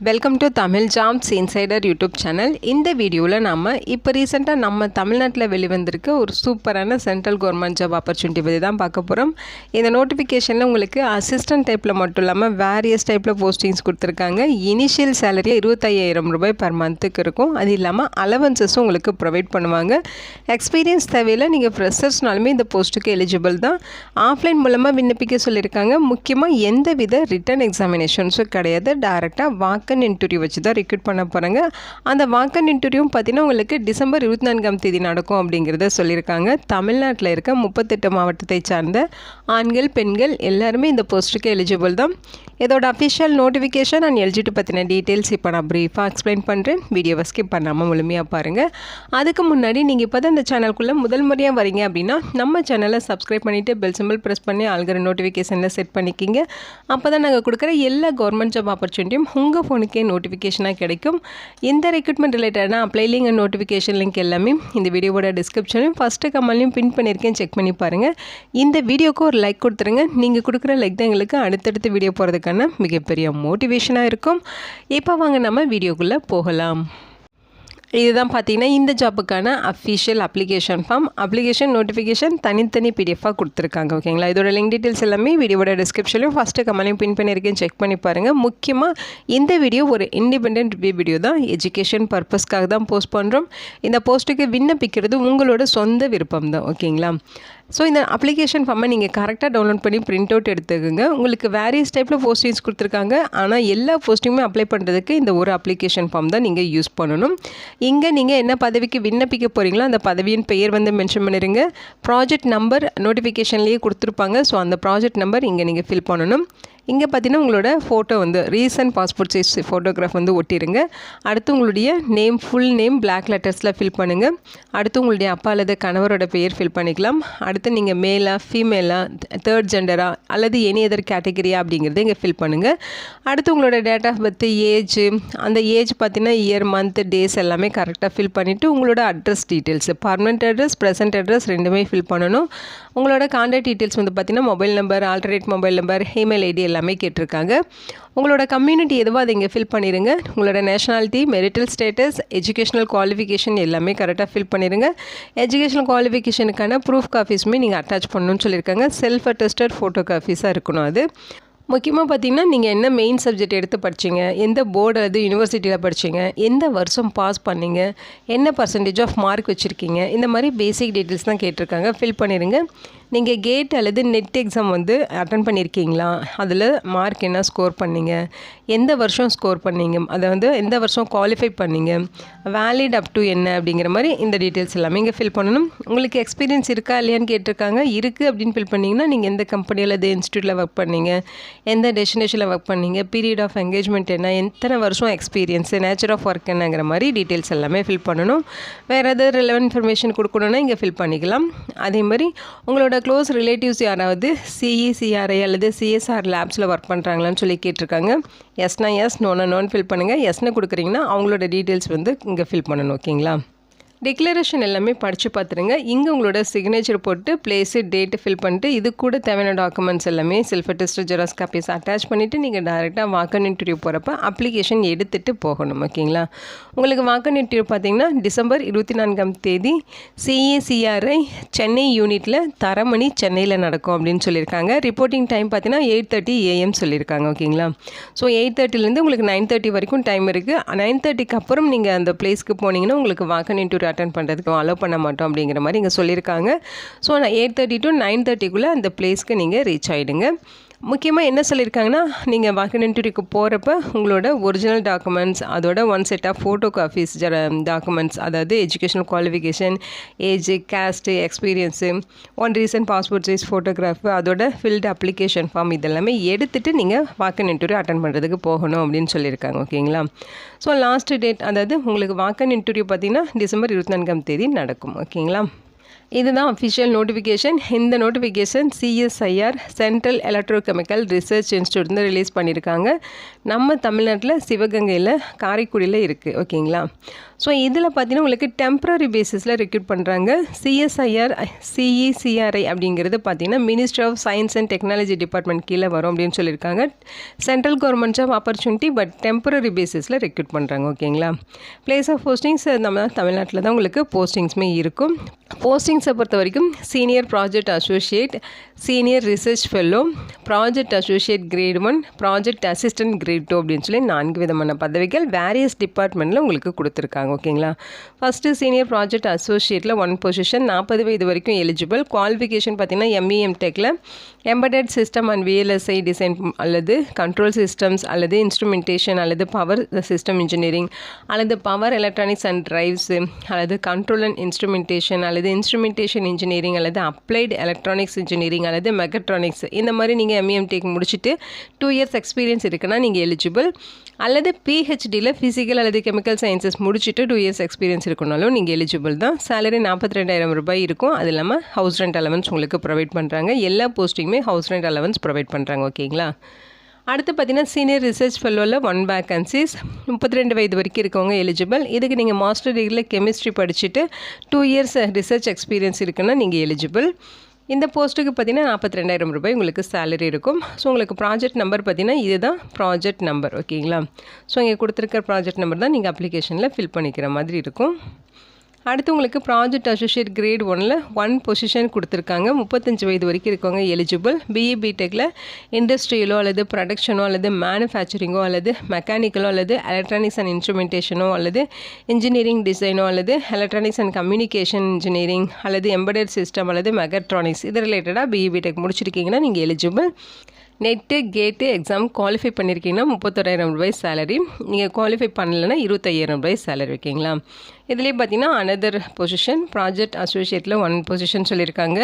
Welcome to Tamil jobs insider YouTube channel இந்த வீடியோவில் நம்ம இப்போ ரீசெண்டாக நம்ம தமிழ்நாட்டில் வெளிவந்திருக்க ஒரு சூப்பரான சென்ட்ரல் கவர்மெண்ட் ஜாப் ஆப்பர்ச்சுனிட்டி பற்றி தான் பார்க்க போகிறோம் இந்த நோட்டிஃபிகேஷனில் உங்களுக்கு அசிஸ்டன்ட் டைப்பில் மட்டும் இல்லாமல் வேரியஸ் டைப்பில் போஸ்டிங்ஸ் கொடுத்துருக்காங்க. இனிஷியல் சேலரி இருபத்தையாயிரம் ரூபாய் பர் மந்த்துக்கு இருக்கும். அது இல்லாமல் அலவன்சஸும் உங்களுக்கு ப்ரொவைட் பண்ணுவாங்க. எக்ஸ்பீரியன்ஸ் தேவையில் நீங்கள் ஃப்ரெஷர்ஸ்னாலுமே இந்த போஸ்ட்டுக்கு எலிஜிபிள் தான். ஆஃப்லைன் மூலமாக விண்ணப்பிக்க சொல்லியிருக்காங்க. முக்கியமாக எந்த வித ரிட்டன் எக்ஸாமினேஷன்ஸும் கிடையாது. டேரெக்டாக வாக்கன் இன்டர்வியூ வச்சு தான் ரெக்ரூட் பண்ண போகிறாங்க அந்த வாக்கன் இன்டர்வியூ பார்த்தீங்கன்னா உங்களுக்கு டிசம்பர் இருபத்தி நான்காம் தேதி நடக்கும் அப்படிங்கிறத சொல்லியிருக்காங்க. தமிழ்நாட்டில் இருக்க முப்பத்தெட்டு மாவட்டத்தை சார்ந்த ஆண்கள் பெண்கள் எல்லாருமே இந்த போஸ்ட்டுக்கு எலிஜிபிள் தான். இதோட அஃபிஷியல் நோட்டிஃபிகேஷன் அண்ட் எலிஜிட்டு பற்றின டீட்டெயில்ஸ் இப்போ நான் ப்ரீஃபாக எக்ஸ்பிளைன் பண்ணுறேன் வீடியோவை ஸ்கிப் பண்ணாமல் முழுமையாக பாருங்கள் அதுக்கு முன்னாடி நீங்கள் இப்போ தான் இந்த சேனலுக்குள்ளே முதல் முறையாக வரீங்க அப்படின்னா நம்ம சேனலை சப்ஸ்கிரைப் பண்ணிவிட்டு பெல் சிம்பிள் ப்ரெஸ் பண்ணி ஆல்கிற நோட்டிஃபிகேஷனில் செட் பண்ணிக்கிங்க. அப்போ தான் நாங்கள் கொடுக்குற எல்லா கவர்மெண்ட் ஜாப் ஆப்பர்ச்சுனிட்டியும் உங்கள் ஃபோனுக்கே நோட்டிஃபிகேஷனாக கிடைக்கும். இந்த ரெக்ரூட்மெண்ட் ரிலேட்டடான apply link and notification link எல்லாமே இந்த வீடியோவோட டிஸ்கிரிப்ஷனையும் ஃபஸ்ட்டு கமல்லையும் பின் பண்ணியிருக்கேன். செக் பண்ணி பாருங்கள் இந்த வீடியோக்கு ஒரு லைக் கொடுத்துருங்க. நீங்கள் கொடுக்குற லைக் தான் எங்களுக்கு அடுத்தடுத்து வீடியோ போகிறதுக்கான மிகப்பெரிய மோட்டிவேஷனாக இருக்கும். இப்போ வாங்க நம்ம வீடியோக்குள்ளே போகலாம். இதுதான் பார்த்தீங்கன்னா இந்த ஜாப்புக்கான official application form application notification தனித்தனி பிடிஎஃபாக கொடுத்துருக்காங்க ஓகேங்களா இதோட லிங்க் டீட்டெயில்ஸ் எல்லாமே வீடியோட டிஸ்கிரிப்ஷன்லையும் ஃபஸ்ட்டு கமலையும் பின் பண்ணியிருக்கேன். செக் பண்ணி பாருங்கள் முக்கியமாக இந்த வீடியோ ஒரு இண்டிபெண்ட் ரிவ்யூ வீடியோ தான். எஜுகேஷன் பர்பஸ்க்காக தான் போஸ்ட் பண்ணுறோம் இந்த போஸ்ட்டுக்கு விண்ணப்பிக்கிறது உங்களோட சொந்த விருப்பம் தான் ஓகேங்களா ஸோ இந்த அப்ளிகேஷன் ஃபார்மை நீங்கள் கரெக்டாக டவுன்லோட் பண்ணி பிரிண்ட் அவுட் எடுத்துக்கோங்க. உங்களுக்கு வேரியஸ் டைப்பில் போஸ்டிங்ஸ் கொடுத்துருக்காங்க. ஆனால் எல்லா போஸ்டிங்குமே அப்ளை பண்ணுறதுக்கு இந்த ஒரு அப்ளிகேஷன் ஃபார்ம் தான் நீங்கள் யூஸ் பண்ணணும். இங்கே நீங்கள் என்ன பதவிக்கு விண்ணப்பிக்க போகிறீங்களோ அந்த பதவியின் பெயர் வந்து மென்ஷன் பண்ணிடுங்க ப்ராஜெக்ட் நம்பர் நோட்டிஃபிகேஷன்லேயே கொடுத்துருப்பாங்க. ஸோ அந்த ப்ராஜெக்ட் நம்பர் இங்கே நீங்கள் ஃபில் பண்ணணும். இங்கே பார்த்தீங்கன்னா உங்களோட ஃபோட்டோ வந்து ரீசன்ட் பாஸ்போர்ட் சைஸ் ஃபோட்டோகிராஃப் வந்து ஒட்டிடுங்க அடுத்து உங்களுடைய நேம் ஃபுல் நேம் பிளாக் லெட்டர்ஸில் ஃபில் பண்ணுங்கள் அடுத்து உங்களுடைய அப்பா அல்லது கணவரோட பெயர் ஃபில் பண்ணிக்கலாம். அடுத்து நீங்கள் மேலாக ஃபீமேலாக தேர்ட் ஜெண்டரா அல்லது எனி அதர் கேட்டகரியா அப்படிங்கிறத இங்கே ஃபில் பண்ணுங்கள் அடுத்து உங்களோட டேட் ஆஃப் பர்த் ஏஜ் அந்த ஏஜ் பார்த்தீங்கன்னா இயர் மந்த் டேஸ் எல்லாமே கரெக்டாக ஃபில் பண்ணிவிட்டு உங்களோட address details permanent address present address ரெண்டுமே ஃபில் பண்ணணும். உங்களோட கான்டாக்ட் டீட்டெயில்ஸ் வந்து பார்த்தீங்கன்னா mobile number alternate mobile number email ID எல்லாமே கேட்டிருக்காங்க. உங்களோட கம்யூனிட்டி எதுவோ அதை இங்கே ஃபில் பண்ணிடுங்க உங்களோட nationality marital status educational qualification எல்லாமே கரெக்டாக ஃபில் பண்ணிடுங்க எஜுகேஷனல் குவாலிஃபிகேஷனுக்கான ப்ரூஃப் காஃபீஸுமே நீங்கள் அட்டாச் பண்ணணும்னு சொல்லியிருக்காங்க. செல்ஃப் அட்டஸ்டட் ஃபோட்டோ காஃபீஸாக இருக்கணும் அது. முக்கியமாக பார்த்தீங்கன்னா நீங்கள் என்ன மெயின் சப்ஜெக்ட் எடுத்து படிச்சீங்க? எந்த போர்டு அல்லது யூனிவர்சிட்டியில் படிச்சீங்க? எந்த வருஷம் பாஸ் பண்ணீங்க? என்ன பர்சன்டேஜ் ஆஃப் மார்க் வச்சுருக்கீங்க? இந்த மாதிரி பேசிக் டீட்டெயில்ஸ் தான் கேட்டிருக்காங்க. ஃபில் பண்ணிடுங்க நீங்கள் கேட் அல்லது நெட் எக்ஸாம் வந்து அட்டன் பண்ணியிருக்கீங்களா அதில் மார்க் என்ன ஸ்கோர் பண்ணீங்க? எந்த வருஷம் ஸ்கோர் பண்ணீங்க? அதை வந்து எந்த வருஷம் குவாலிஃபை பண்ணீங்க? வேலிட் அப் டு என்ன? அப்படிங்கிற மாதிரி இந்த டீட்டெயில்ஸ் எல்லாமே இங்கே ஃபில் பண்ணணும். உங்களுக்கு எக்ஸ்பீரியன்ஸ் இருக்கா இல்லையான்னு கேட்டிருக்காங்க. இருக்குது அப்படின்னு ஃபில் பண்ணிங்கன்னா நீங்கள் எந்த கம்பெனி அல்லது இன்ஸ்டியூட்டில் ஒர்க் பண்ணீங்க? எந்த டெஸ்டினேஷனில் ஒர்க் பண்ணீங்க? பீரியட் ஆஃப் என்கேஜ்மெண்ட் என்ன? எத்தனை வருஷம் எக்ஸ்பீரியன்ஸு நேச்சர் ஆஃப் ஒர்க் என்னங்கிற மாதிரி டீட்டெயில்ஸ் எல்லாமே ஃபில் பண்ணணும். வேறு எதாவது ரிலவெண்ட் இன்ஃபர்மேஷன் கொடுக்கணுன்னா இங்கே ஃபில் பண்ணிக்கலாம். அதே மாதிரி உங்களோட க்ளோஸ் ரிலேட்டிவ்ஸ் யாராவது சிஇசிஆர்ஐ அல்லது சிஎஸ்ஆர் லேப்ஸில் ஒர்க் பண்ணுறாங்களான்னு சொல்லி கேட்டிருக்காங்க. எஸ்னா எஸ் நோனா நோன் ஃபில் பண்ணுங்கள் எஸ்னு கொடுக்குறீங்கன்னா அவங்களோட டீட்டெயில்ஸ் வந்து இங்கே ஃபில் பண்ணணும் ஓகேங்களா டிக்ளரேஷன் எல்லாமே படித்து பார்த்துருங்க. இங்கே உங்களோட சிக்னேச்சர் போட்டு பிளேஸு டேட்டு ஃபில் பண்ணிட்டு இது கூட தேவையான டாக்குமெண்ட்ஸ் எல்லாமே self attest xerox copies attach பண்ணிவிட்டு நீங்கள் டேரெக்டாக வாக்கன் இன்டர்வியூ போகிறப்ப அப்ளிகேஷன் எடுத்துகிட்டு போகணும் ஓகேங்களா உங்களுக்கு வாக்கன் இன்டர்வியூ பார்த்தீங்கன்னா டிசம்பர் இருபத்தி நான்காம் தேதி சிஏசிஆர்ஐ சென்னை யூனிட்டில் தரமணி சென்னையில் நடக்கும் அப்படின்னு சொல்லியிருக்காங்க. ரிப்போர்ட்டிங் டைம் பார்த்தீங்கன்னா எயிட் தேர்ட்டி ஏஎம் சொல்லியிருக்காங்க ஓகேங்களா ஸோ எயிட் தேர்ட்டிலேருந்து உங்களுக்கு நைன் தேர்ட்டி வரைக்கும் டைம் இருக்குது நைன் தேர்ட்டிக்கு அப்புறம் நீங்கள் அந்த பிளேஸ்க்கு போனீங்கன்னா உங்களுக்கு வாக்கன் இன்டர்வியூ அட்டன் பண்ணுறதுக்கு அலோவ் பண்ண மாட்டோம் அப்படிங்கிற மாதிரி இங்கே சொல்லியிருக்காங்க. ஸோ நான் எயிட் தேர்ட்டி டு நைன் தேர்ட்டிக்குள்ளே அந்த பிளேஸ்க்கு நீங்கள் ரீச் ஆகிடுங்க முக்கியமாக என்ன சொல்லியிருக்காங்கன்னா நீங்கள் வாக்கன் இன்டர்வியூக்கு போகிறப்ப உங்களோட ஒரிஜினல் டாக்குமெண்ட்ஸ் அதோட one set of photo copies ஜர documents அதாவது educational qualification age caste experience one recent passport size photograph அதோட ஃபில்டு அப்ளிகேஷன் ஃபார்ம் இதெல்லாமே எடுத்துகிட்டு நீங்கள் வாக்கன் இன்டர்வியூ அட்டன் பண்ணுறதுக்கு போகணும் அப்படின்னு சொல்லியிருக்காங்க ஓகேங்களா? ஸோ லாஸ்ட் டேட் அதாவது உங்களுக்கு வாக்கன் இன்டர்வியூ பார்த்தீங்கன்னா டிசம்பர் இருபத்தி நான்காம் தேதி நடக்கும் ஓகேங்களா? இதுதான் அஃபிஷியல் நோட்டிஃபிகேஷன் இந்த notification CSIR central electrochemical research institute வந்து ரிலீஸ் பண்ணியிருக்காங்க நம்ம தமிழ்நாட்டில் சிவகங்கையில் காரைக்குடியில் இருக்குது ஓகேங்களா? ஸோ இதில் பார்த்தீங்கன்னா உங்களுக்கு டெம்ப்ரரி பேசிஸில் ரெக்ரூட் பண்ணுறாங்க சிஎஸ்ஐஆர் சிஇசிஆர்ஐ அப்படிங்கிறது பார்த்தீங்கன்னா ministry of science and technology department கீழே வரும் அப்படின்னு சொல்லியிருக்காங்க. Central government job opportunity but temporary பேசிஸில் ரெக்ரூட் பண்ணுறாங்க ஓகேங்களா பிளேஸ் ஆஃப் போஸ்டிங்ஸ் நம்ம தமிழ்நாட்டில் தான் உங்களுக்கு போஸ்டிங்ஸுமே இருக்கும். போஸ்டிங்ஸை பொறுத்த வரைக்கும் senior project associate senior research fellow project associate grade one project assistant grade two அப்படின்னு சொல்லி நான்கு விதமான பதவிகள் வேரியஸ் டிபார்ட்மெண்ட்டில் உங்களுக்கு கொடுத்துருக்காங்க ஓகேங்களா? ஃபஸ்ட்டு சீனியர் ப்ராஜெக்ட் அசோசியேட்டில் ஒன் பொசிஷன் நாற்பது வயது வரைக்கும் எலிஜிபிள் குவாலிஃபிகேஷன் பார்த்திங்கன்னா MEM டெக்கில் embedded system and VLSI design அல்லது கண்ட்ரோல் சிஸ்டம்ஸ் அல்லது இன்ஸ்ட்ருமெண்டேஷன் அல்லது பவர் சிஸ்டம் இன்ஜினியரிங் அல்லது பவர் எலக்ட்ரானிக்ஸ் அண்ட் ட்ரைவ்ஸு அல்லது கண்ட்ரோல் அண்ட் இன்ஸ்ட்ருமெண்டேஷன் அல்லது இன்ஸ்ட்ருமெண்டேஷன் இன்ஜினியரிங் அல்லது அப்ளைடு எலக்ட்ரானிக்ஸ் இன்ஜினியரிங் அல்லது மெக்கட்ரானிக்ஸ் இந்த மாதிரி நீங்கள் எம்இஎம் டெக் முடிச்சுட்டு டூ இயர்ஸ் எக்ஸ்பீரியன்ஸ் இருக்குன்னா நீங்கள் எலிஜிபிள் அல்லது பிஹெச்டியில் ஃபிசிக்கல் அல்லது கெமிக்கல் சயின்சஸ் முடிச்சுட்டு டூ இயர்ஸ் எக்ஸ்பீரியன்ஸ் இருக்கணும்னாலும் நீங்கள் எலிஜிபிள் தான். சேலரி நாற்பத்தி ரெண்டாயிரம் ரூபாய் இருக்கும். அது இல்லாமல் ஹவுஸ் ரெண்ட் அலவன்ஸ் உங்களுக்கு ப்ரொவைட் பண்ணுறாங்க எல்லா போஸ்டிங்குமே ஹவுஸ் ரெண்ட் அலவன்ஸ் ப்ரொவைட் பண்ணுறாங்க ஓகேங்களா அடுத்து பார்த்தீங்கன்னா சீனியர் ரிசர்ச் ஃபெல்லோவில் ஒன் வேக்கன்சிஸ் முப்பத்தி ரெண்டு வயது வரைக்கும் இருக்கவங்க எலிஜிபிள் இதுக்கு நீங்கள் மாஸ்டர் டிகிரியில் கெமிஸ்ட்ரி படிச்சுட்டு டூ இயர்ஸ் ரிசர்ச் எக்ஸ்பீரியன்ஸ் இருக்குன்னா நீங்கள் எலிஜிபிள் இந்த போஸ்ட்டுக்கு பார்த்தீங்கன்னா நாற்பத்தி ரெண்டாயிரம் ரூபாய் உங்களுக்கு சேலரி இருக்கும். ஸோ உங்களுக்கு ப்ராஜெக்ட் நம்பர் பார்த்தீங்கன்னா இதுதான் ப்ராஜெக்ட் நம்பர் ஓகேங்களா ஸோ இங்கே கொடுத்துருக்க ப்ராஜெக்ட் நம்பர் தான் நீங்கள் அப்ளிகேஷனில் ஃபில் பண்ணிக்கிற மாதிரி இருக்கும். அடுத்து உங்களுக்கு ப்ராஜெக்ட் அசோசியேட் கிரேட் ஒனில் ஒன் பொசிஷன் கொடுத்துருக்காங்க. முப்பத்தஞ்சு வயது வரைக்கும் இருக்கவங்க எலிஜிபிள் பிஇ பிடெக்கில் இண்டஸ்ட்ரியலோ அல்லது ப்ரொடக்ஷனோ அல்லது மேனுஃபேக்சரிங்கோ அல்லது மெக்கானிக்கலோ அல்லது எலக்ட்ரானிக்ஸ் அண்ட் இன்ஸ்ட்ருமெண்டேஷனோ அல்லது இன்ஜினியரிங் டிசைனோ அல்லது எலக்ட்ரானிக்ஸ் அண்ட் கம்யூனிகேஷன் இன்ஜினியரிங் அல்லது எம்படட் சிஸ்டம் அல்லது மெகட்ரானிக்ஸ் இது ரிலேட்டடாக பிஇ பிடெக் முடிச்சிருக்கீங்கன்னா நீங்கள் eligible NET GATE exam qualify பண்ணியிருக்கீங்கன்னா முப்பத்தோராயிரம் ரூபாய் சேலரி நீங்கள் குவாலிஃபை பண்ணலைன்னா இருபத்தையாயிரம் ரூபாய் சேலரி ஓகேங்களா இதுலேயே பார்த்தீங்கன்னா அனதர் பொசிஷன் ப்ராஜெக்ட் அசோசியேட்டில் ஒன் பொசிஷன் சொல்லியிருக்காங்க.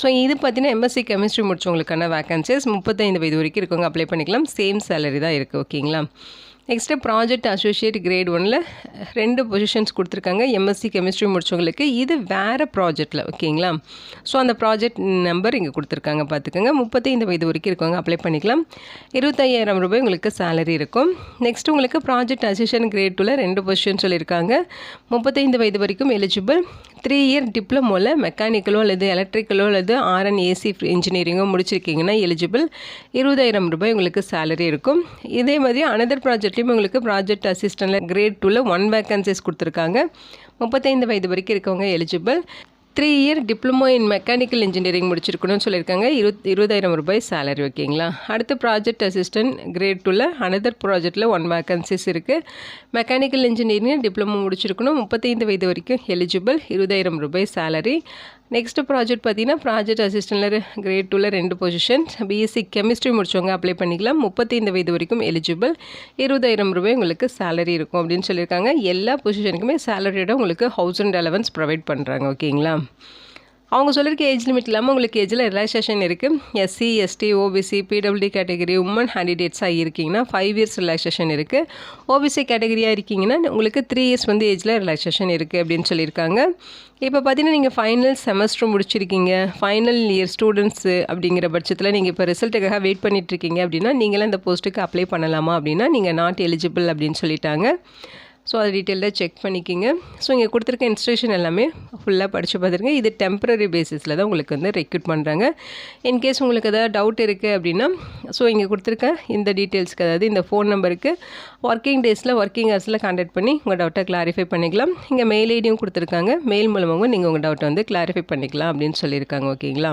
ஸோ இது பார்த்தீங்கன்னா எம்எஸ்சி கெமிஸ்ட்ரி முடிச்சவங்களுக்கான வேகன்சிஸ் முப்பத்தைந்து வயது வரைக்கும் இருக்கவங்க அப்ளை பண்ணிக்கலாம். சேம் சேலரி தான் இருக்குது ஓகேங்களா நெக்ஸ்ட்டு ப்ராஜெக்ட் அசோசியேட் கிரேட் ஒனில் ரெண்டு பொசிஷன்ஸ் கொடுத்துருக்காங்க எம்எஸ்சி கெமிஸ்ட்ரி முடிச்சவங்களுக்கு. இது வேறு ப்ராஜெக்டில் ஓகேங்களா ஸோ அந்த ப்ராஜெக்ட் நம்பர் இங்கே கொடுத்துருக்காங்க பார்த்துக்கோங்க. முப்பத்தைந்து வயது வரைக்கும் இருக்கவங்க அப்ளை பண்ணிக்கலாம். இருபத்தையாயிரம் ரூபாய் உங்களுக்கு சேலரி இருக்கும். நெக்ஸ்ட் உங்களுக்கு ப்ராஜெக்ட் அசிஸ்டன்ட் கிரேட் டூவில் ரெண்டு பொசிஷன் சொல்லியிருக்காங்க. முப்பத்தைந்து வயது வரைக்கும் எலிஜிபிள் த்ரீ இயர் டிப்ளமோவில் மெக்கானிக்கலோ அல்லது எலக்ட்ரிக்கலோ அல்லது ஆர்என் ஏசி இன்ஜினியரிங்கோ முடிச்சிருக்கீங்கன்னா எலிஜிபிள் இருபதாயிரம் ரூபாய் உங்களுக்கு சேலரி இருக்கும். இதே மாதிரி அனதர் ப்ராஜெக்ட்லேயும் உங்களுக்கு ப்ராஜெக்ட் அசிஸ்டண்ட்டில் கிரேட் டூவில் ஒன் வேக்கன்சிஸ் கொடுத்துருக்காங்க. முப்பத்தைந்து வயது வரைக்கும் இருக்கவங்க eligible three year diploma in mechanical engineering முடிச்சிருக்கணும்னு சொல்லியிருக்காங்க. இரு இருபதாயிரம் ரூபாய் சேலரி ஓகேங்களா? அடுத்து ப்ராஜெக்ட் அசிஸ்டன்ட் கிரேட் டூவில் அனதர் ப்ராஜெக்ட்டில் ஒன் வேக்கன்சிஸ் இருக்குது மெக்கானிக்கல் இன்ஜினியரிங் டிப்ளமோ முடிச்சிருக்கணும். முப்பத்தைந்து வயது வரைக்கும் எலிஜிபிள் இருபதாயிரம் ரூபாய் சேலரி நெக்ஸ்ட் ப்ராஜெக்ட் பார்த்தீங்கன்னா ப்ராஜெக்ட் அசிஸ்டண்ட்டில் கிரேட் டூவில் ரெண்டு பொசிஷன் பிஎஸ்சி கெமிஸ்ட்ரி முடிச்சவங்க அப்ளை பண்ணிக்கலாம். முப்பத்தைந்து வயது வரைக்கும் எலிஜிபிள் இருபதாயிரம் ரூபாய் உங்களுக்கு சேலரி இருக்கும் அப்படின்னு சொல்லியிருக்காங்க. எல்லா பொசிஷனுக்குமே சேலரியோட உங்களுக்கு ஹவுஸ் அண்ட் அலவன்ஸ் ப்ரொவைட் பண்ணுறாங்க ஓகேங்களா அவங்க சொல்லியிருக்க ஏஜ் லிமிட் இல்லாமல் உங்களுக்கு ஏஜில் ரிலாக்ஸேஷன் இருக்குது SC ST OBC PW category woman ஹேண்டிடேட்ஸாக இருக்கீங்கன்னா ஃபைவ் இயர்ஸ் ரிலாக்ஸேஷன் இருக்குது ஓபிசி கேட்டகரியாக இருக்கீங்கன்னா உங்களுக்கு த்ரீ இயர்ஸ் வந்து ஏஜில் ரிலாக்ஸேஷன் இருக்குது அப்படின்னு சொல்லியிருக்காங்க. இப்போ பார்த்தீங்கன்னா நீங்கள் ஃபைனல் செமஸ்டர் முடிச்சிருக்கீங்க. ஃபைனல் இயர் ஸ்டூடெண்ட்ஸு அப்படிங்கிற பட்சத்தில் நீங்கள் இப்போ ரிசல்ட்டுக்காக வெயிட் பண்ணிட்டுருக்கீங்க அப்படின்னா நீங்களாம் இந்த போஸ்ட்டுக்கு அப்ளை பண்ணலாமா அப்படின்னா நீங்கள் நாட் எலிஜிபிள் அப்படின்னு சொல்லிட்டாங்க. ஸோ அதை டீட்டெயிலாக செக் பண்ணிக்கிங்க. ஸோ இங்கே கொடுத்துருக்க இன்ஸ்ட்ரக்ஷன் எல்லாமே ஃபுல்லாக படித்து பார்த்துருங்க. இது டெம்பரரி பேசிஸில் தான் உங்களுக்கு வந்து ரெக்யூட் பண்ணுறாங்க இன்கேஸ் உங்களுக்கு ஏதாவது டவுட் இருக்குது அப்படின்னா ஸோ இங்கே கொடுத்துருக்க இந்த டீட்டெயில்ஸ்க்கு அதாவது இந்த ஃபோன் நம்பருக்கு ஒர்க்கிங் டேஸில் ஒர்க்கிங் ஹவர்ஸில் கான்டாக்ட் பண்ணி உங்கள் டவுட்டை கிளாரிஃபை பண்ணிக்கலாம். இங்கே மெயில் ஐடியும் கொடுத்துருக்காங்க. மெயில் மூலமாகவும் நீங்கள் உங்கள் டவுட்டை வந்து கிளாரிஃபை பண்ணிக்கலாம் அப்படின்னு சொல்லியிருக்காங்க ஓகேங்களா